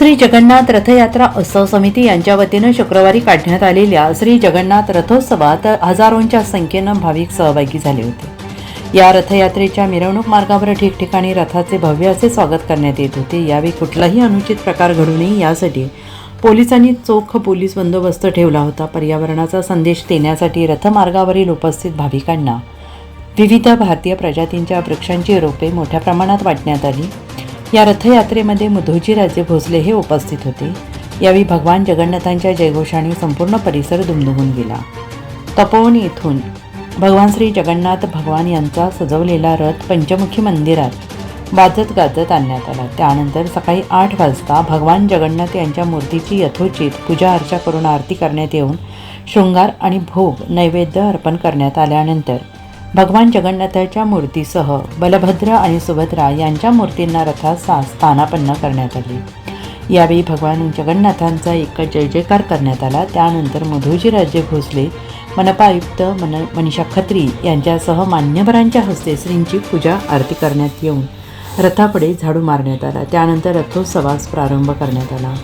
श्री जगन्नाथ रथयात्रा उत्सव समिती यांच्या वतीनं शुक्रवारी काढण्यात आलेल्या श्री जगन्नाथ रथोत्सवात हजारोंच्या संख्येनं भाविक सहभागी झाले होते. या रथयात्रेच्या मिरवणूक मार्गावर ठिकठिकाणी रथाचे भव्य असे स्वागत करण्यात येत होते. यावेळी कुठलाही अनुचित प्रकार घडू नये यासाठी पोलिसांनी चोख पोलीस बंदोबस्त ठेवला होता. पर्यावरणाचा संदेश देण्यासाठी रथमार्गावरील उपस्थित भाविकांना विविध भारतीय प्रजातींच्या वृक्षांची रोपे मोठ्या प्रमाणात वाटण्यात आली. या रथयात्रेमध्ये मुधोजीराजे भोसले हे उपस्थित होते. यावेळी भगवान जगन्नाथांच्या जयघोषाने संपूर्ण परिसर दुमदुमून गेला. तपोवन येथून भगवान श्री जगन्नाथ भगवान यांचा सजवलेला रथ पंचमुखी मंदिरात वाजत गाजत आणण्यात आला. त्यानंतर सकाळी आठ वाजता भगवान जगन्नाथ यांच्या मूर्तीची यथोचित पूजा अर्चा करून आरती करण्यात येऊन शृंगार आणि भोग नैवेद्य अर्पण करण्यात आल्यानंतर भगवान जगन्नाथाच्या मूर्तीसह बलभद्र आणि सुभद्रा यांच्या मूर्तींना रथात सा स्थानापन्न करण्यात आले. यावेळी भगवान जगन्नाथांचा एक जय जयकार करण्यात आला. त्यानंतर मधुजी राजे भोसले मनपा आयुक्त मन मनीषा खत्री यांच्यासह मान्यवरांच्या हस्ते श्रींची पूजा आरती करण्यात येऊन रथापुढे झाडू मारण्यात आला. त्यानंतर रथोत्सवास प्रारंभ करण्यात आला.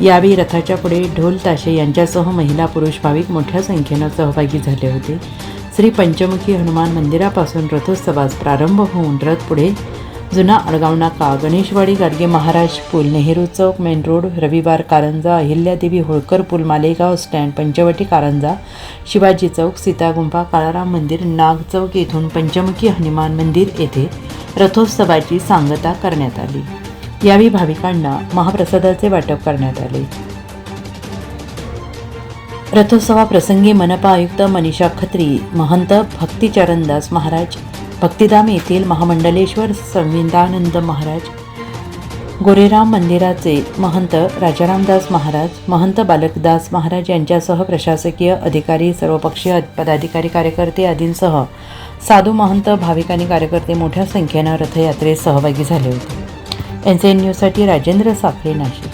यावेळी रथाच्या पुढे ढोल ताशे यांच्यासह महिला पुरुष भाविक मोठ्या संख्येनं सहभागी झाले होते. श्री पंचमुखी हनुमान मंदिरापासून रथोत्सवास प्रारंभ होऊन रथ पुढे जुना अळगाव नाका गणेशवाडी गाडगे महाराज पूल नेहरू चौक मेन रोड रविवार कारंजा अहिल्यादेवी होळकर पूल मालेगाव स्टँड पंचवटी कारंजा शिवाजी चौक सीतागुंफा काळाराम मंदिर नाग चौक येथून पंचमुखी हनुमान मंदिर येथे रथोत्सवाची सांगता करण्यात आली. यावेळी भाविकांना महाप्रसादाचे वाटप करण्यात आले. रथोत्सवाप्रसंगी मनपा आयुक्त मनीषा खत्री महंत भक्तिचरणदास महाराज भक्तिधाम येथील महामंडलेश्वर संविदानंद महाराज गोरेराम मंदिराचे महंत राजारामदास महाराज महंत बालकदास महाराज यांच्यासह प्रशासकीय अधिकारी सर्वपक्षीय पदाधिकारी कार्यकर्ते आदींसह साधू महंत भाविक आणि कार्यकर्ते मोठ्या संख्येनं रथयात्रेत सहभागी झाले होते. एन सी एन न्यूजसाठी राजेंद्र साखरे नाशिक.